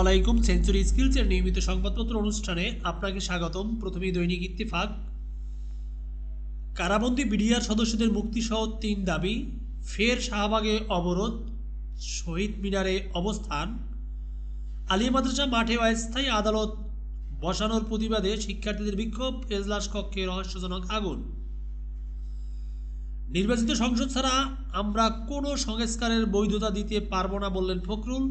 আলাইকুম সেঞ্চুরি স্কিলসের নিয়মিত সংবাদপত্র অনুষ্ঠানে আপনাকে স্বাগতম। প্রথমেই দৈনিক ইত্তেফাক। কারাবন্দী বিডিআর সদস্যদের মুক্তিসহ তিন দাবি। ফের শাহবাগে অবরোধ, শহীদ মিনারে অবস্থান। আলী মাদ্রাসা মাঠে অস্থায়ী আদালত, বসানোর প্রতিবাদে শিক্ষার্থীদের বিক্ষোভ, এজলাস কক্ষে রহস্যজনক আগুন। নির্বাচিত সংসদ ছাড়া আমরা কোনো সংস্কারের বৈধতা দিতে পারব না বললেন ফখরুল।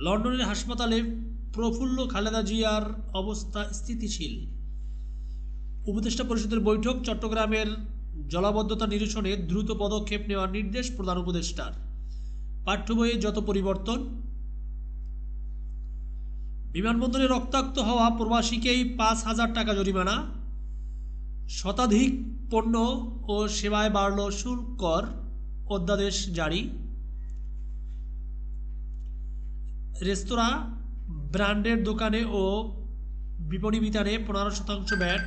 লন্ডনের হাসপাতালে প্রফুল্ল খালেদা জিয়ার অবস্থা স্থিতিশীল। উপদেষ্টা পরিষদের বৈঠক চট্টগ্রামের জলাবদ্ধতা নিরসনে দ্রুত পদক্ষেপ নেওয়ার নির্দেশ প্রধান উপদেষ্টার। পাঠ্য বইয়ে যত পরিবর্তন, বিমানবন্দরে রক্তাক্ত হওয়া প্রবাসীকেই পাঁচ হাজার টাকা জরিমানা, শতাধিক পণ্য ও সেবায় বাড়ল শুল্ক কর অধ্যাদেশ জারি। রেস্তোরাঁ, ব্র্যান্ডের দোকানে ও বিপণী বিতানে পনেরো শতাংশ ব্যাট।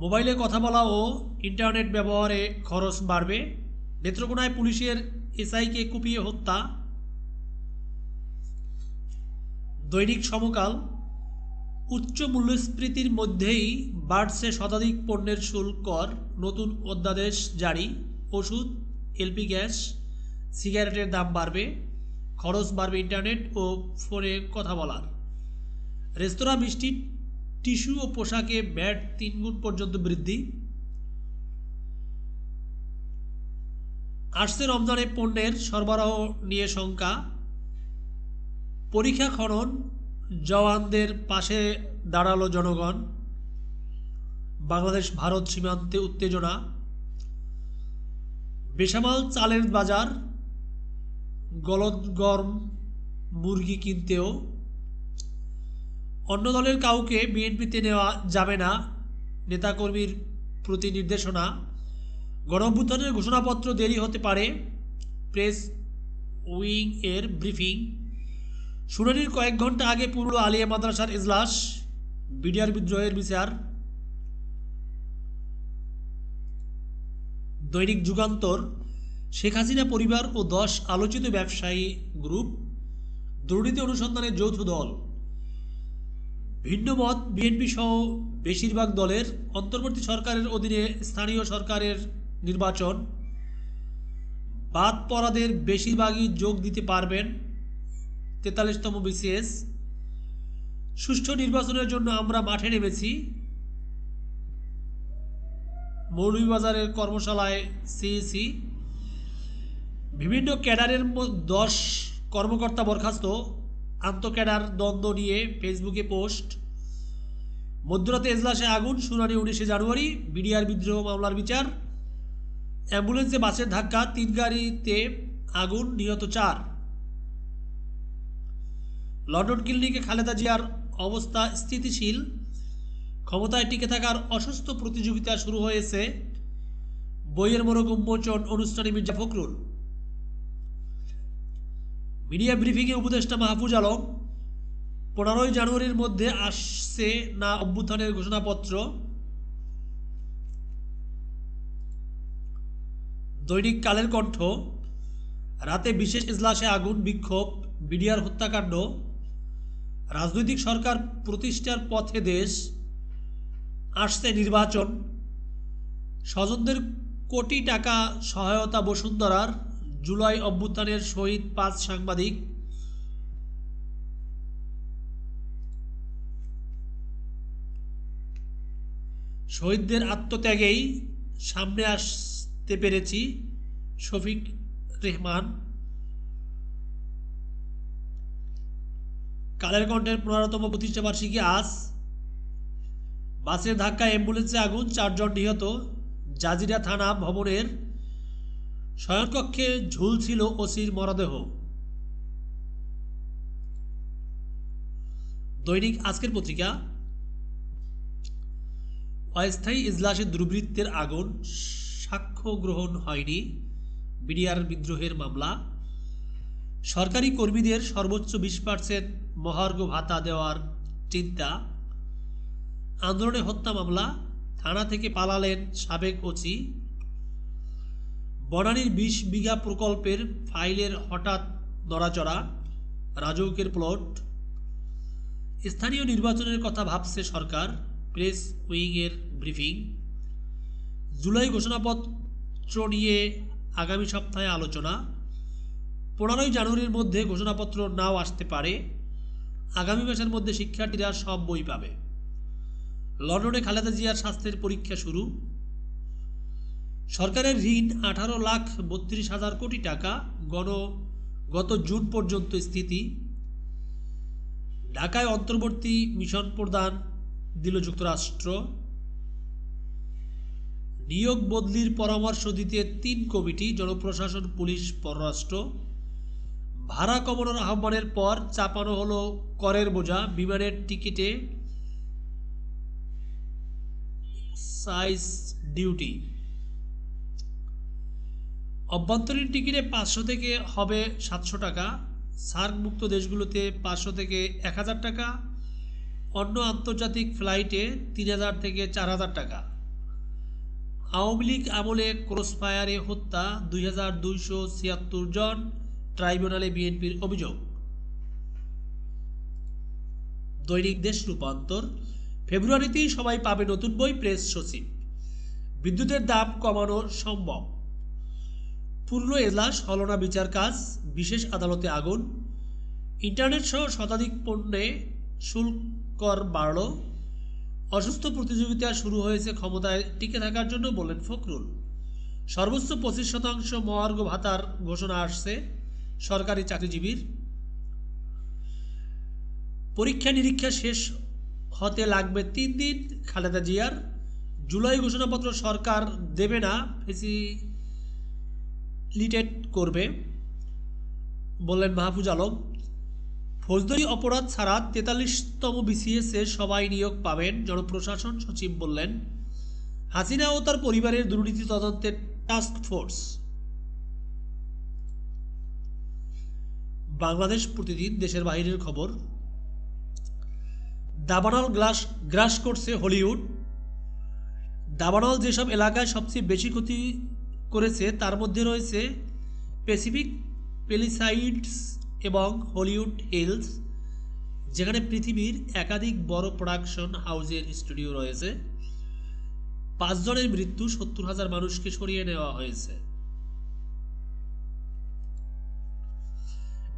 মোবাইলে কথা বলা ও ইন্টারনেট ব্যবহারে খরচ বাড়বে। নেত্রকোনায় পুলিশের এসআইকে কুপিয়ে হত্যা। দৈনিক সমকাল, উচ্চ মূল্যস্ফীতির মধ্যেই বাড়ছে শতাধিক পণ্যের শুল্ক কর, নতুন অধ্যাদেশ জারি, ওষুধ, এলপি গ্যাস। সিগারেটের দাম বাড়বে, খরচ বাড়বে ইন্টারনেট ও ফোনে কথা বলার। রেস্তোরাঁ মিষ্টি, টিস্যু ও পোশাকে ব্যাট তিন গুণ পর্যন্ত বৃদ্ধি। আসছে রমজানে পণ্যের সরবরাহ নিয়ে শঙ্কা। পরীক্ষা খনন, জওয়ানদের পাশে দাঁড়াল জনগণ। বাংলাদেশ, ভারত সীমান্তে উত্তেজনা। বেসামাল চালের বাজার গলদ গরম মুরগি কিনতেও অন্য দলের কাউকে বিএনপিতে নেওয়া যাবে না, নেতাকর্মীর প্রতি নির্দেশনা। গণঅভ্যুত্থানের ঘোষণাপত্র দেরি হতে পারে, প্রেস উইং এর ব্রিফিং। শুনানির কয়েক ঘণ্টা আগে পূর্ণ আলিয়া মাদ্রাসার ইজলাস, বিডিআর বিদ্রোহের বিচার। দৈনিক যুগান্তর শেখ হাসিনা পরিবার ও দশ আলোচিত ব্যবসায়ী গ্রুপ দুর্নীতি অনুসন্ধানের যৌথ দল। ভিন্ন মত বিএনপি সহ বেশিরভাগ দলের অন্তর্বর্তী সরকারের অধীনে স্থানীয় সরকারের নির্বাচন। বাদ পড়াদের বেশিরভাগই যোগ দিতে পারবেন তেতাল্লিশতম বিসিএস। সুষ্ঠু নির্বাচনের জন্য আমরা মাঠে নেমেছি। মৌলভীবাজারের কর্মশালায় সিইসি বিভিন্ন ক্যাডারের দশ কর্মকর্তা বরখাস্ত, আন্তঃক্যাডার দ্বন্দ্ব নিয়ে ফেসবুকে পোস্ট। মধ্যরাতে এজলাসে আগুন, শুনানি উনিশে জানুয়ারি, বিডিআর বিদ্রোহ মামলার বিচার। অ্যাম্বুলেন্সে বাসের ধাক্কা, তিন গাড়িতে আগুন, নিহত চার। লন্ডন ক্লিনিকে খালেদা জিয়ার অবস্থা স্থিতিশীল। ক্ষমতায় টিকে থাকার অসুস্থ প্রতিযোগিতা শুরু হয়েছে। বইয়ের মোড়ক উন্মোচন অনুষ্ঠানে মির্জা ফখরুল। মিডিয়া ব্রিফিংয়ে উপদেষ্টা মাহফুজ আলম, পনেরোই জানুয়ারির মধ্যে আসছে না অভ্যুত্থানের ঘোষণাপত্র। দৈনিক কালের কণ্ঠ, রাতে বিশেষ ইজলাসে আগুন, বিক্ষোভ, বিডিআর হত্যাকাণ্ড, রাজনৈতিক সরকার প্রতিষ্ঠার পথে দেশ, আসছে নির্বাচন, স্বজনদের কোটি টাকা সহায়তা বসুন্ধরার জুলাই অভ্যুত্থানের শহীদ পাঁচ সাংবাদিক শহীদদের আত্মত্যাগেই সামনে আসতে পেরেছি শফিক রেহমান। কালের কণ্ঠের পনেরোতম প্রতিষ্ঠাবার্ষিকী আজ। বাসের ধাক্কায় অ্যাম্বুলেন্সে আগুন, চারজন নিহত। জাজিরা থানা ভবনের শয়নকক্ষে ঝুলছিল ওসির মরদেহ। দৈনিক আজকের পত্রিকা, অস্থায়ী ইজলাসে দুর্বৃত্তের আগুন, সাক্ষ্য গ্রহণ হয়নি বিডিআর বিদ্রোহের মামলা, সরকারি কর্মীদের সর্বোচ্চ বিশ পার্সেন্ট মহার্ঘ ভাতা দেওয়ার চিন্তা, আন্দোলনে হত্যা মামলা, থানা থেকে পালালেন সাবেক ওসি বনানীর বিশ বিঘা প্রকল্পের ফাইলের হঠাৎ নড়াচড়া, রাজৌকের প্লট। স্থানীয় নির্বাচনের কথা ভাবছে সরকার, প্রেস উইংয়ের ব্রিফিং। জুলাই ঘোষণাপত্র নিয়ে আগামী সপ্তাহে আলোচনা। পনেরোই জানুয়ারির মধ্যে ঘোষণাপত্র নাও আসতে পারে। আগামী মাসের মধ্যে শিক্ষার্থীরা সব বই পাবে। লন্ডনে খালেদা জিয়ার স্বাস্থ্যের পরীক্ষা শুরু। সরকারের ঋণ আঠারো লাখ বত্রিশ হাজার কোটি টাকা, গণ, গত জুন পর্যন্ত স্থিতি। ঢাকায় অন্তর্বর্তী মিশন প্রদান দিল যুক্তরাষ্ট্র। নিয়োগ বদলির পরামর্শ দিতে তিন কমিটি, জনপ্রশাসন, পুলিশ, পররাষ্ট্র। ভাড়া কমানোর আহ্বানের পর চাপানো হলো করের বোঝা, বিমানের টিকিটে সাইজ ডিউটি। অভ্যন্তরীণ টিকিটে পাঁচশো থেকে হবে সাতশো টাকা সার্কমুক্ত দেশগুলোতে পাঁচশো থেকে এক হাজার টাকা, অন্য আন্তর্জাতিক ফ্লাইটে তিন হাজার থেকে চার হাজার টাকা। আওয়ামী লীগ আমলে ক্রসফায়ারে হত্যা দুই হাজার দুইশো ছিয়াত্তর জন, ট্রাইব্যুনালে বিএনপির অভিযোগ। দৈনিক দেশ রূপান্তর, ফেব্রুয়ারিতেই সবাই পাবে নতুন বই প্রেস সচিব। বিদ্যুতের দাম কমানো সম্ভব। পূর্ণ এজলাস হলনা বিচার কাজ, বিশেষ আদালতে আগুন। ইন্টারনেট সহ শতাধিক পণ্যে শুল্ক কর বাড়ল। অসুস্থ প্রতিযোগিতা শুরু হয়েছে, ক্ষমতায় টিকে থাকার জন্য বললেন ফখরুল। সর্বোচ্চ পঁচিশ শতাংশ মহার্ঘ ভাতার ঘোষণা আসছে সরকারি চাকরিজীবীর। পরীক্ষা নিরীক্ষা শেষ হতে লাগবে তিন দিন, খালেদা জিয়ার। জুলাই ঘোষণাপত্র সরকার দেবে না ফেসিলিটেট করবে। বললেন মাহফুজ আলম, ফৌজদারি অপরাধ ছাড়া তেতাল্লিশতম বিসিএসে সবাই নিয়োগ পাবেন, জনপ্রশাসন সচিব বললেন। হাসিনা ও তার পরিবারের দুর্নীতি তদন্তের টাস্ক ফোর্স বাংলাদেশ প্রতিদিন দেশের বাইরের খবর। দাবানল গ্লাস গ্রাস করছে হলিউড। দাবানল যেসব এলাকায় সবচেয়ে বেশি ক্ষতি করেছে, তার মধ্যে রয়েছে প্যাসিফিক পেলিসাইডস এবং হলিউড হিলস যেখানে পৃথিবীর একাধিক বড় প্রোডাকশন হাউসের স্টুডিও রয়েছে। পাঁচজনের মৃত্যু সত্তর হাজার মানুষকে সরিয়ে নেওয়া হয়েছে।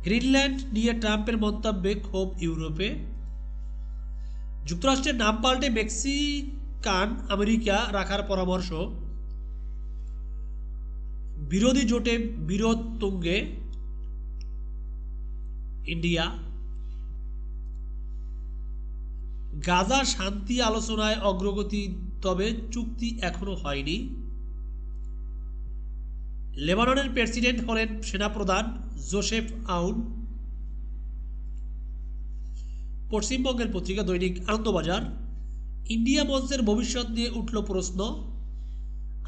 গ্রিনল্যান্ড নিয়ে ট্রাম্পের মন্তব্যে ক্ষোভ ইউরোপে। যুক্তরাষ্ট্রের নাম পাল্টে মেক্সিকান আমেরিকা রাখার পরামর্শ। বিরোধী জোটে বিরোধ তুঙ্গে ইন্ডিয়া। গাজা শান্তি আলোচনায় অগ্রগতি, তবে চুক্তি এখনও হয়নি। লেবাননের প্রেসিডেন্ট হলেন সেনাপ্রধান জোসেফ আউন। পশ্চিমবঙ্গের পত্রিকা দৈনিক আনন্দবাজার, ইন্ডিয়া মঞ্চের ভবিষ্যৎ নিয়ে উঠল প্রশ্ন।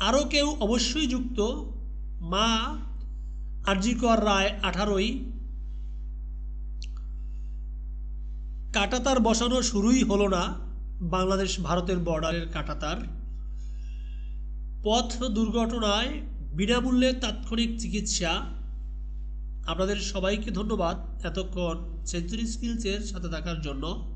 আরও কেউ অবশ্যই যুক্ত? মা আরজিকর রায় আঠারোই। কাটাতার বসানো শুরুই হলো না বাংলাদেশ ভারতের বর্ডারের কাটাতার। পথ দুর্ঘটনায় বিনামূল্যে তাৎক্ষণিক চিকিৎসা। আপনাদের সবাইকে ধন্যবাদ এতক্ষণ সেঞ্চুরি স্কিলসের সাথে থাকার জন্য।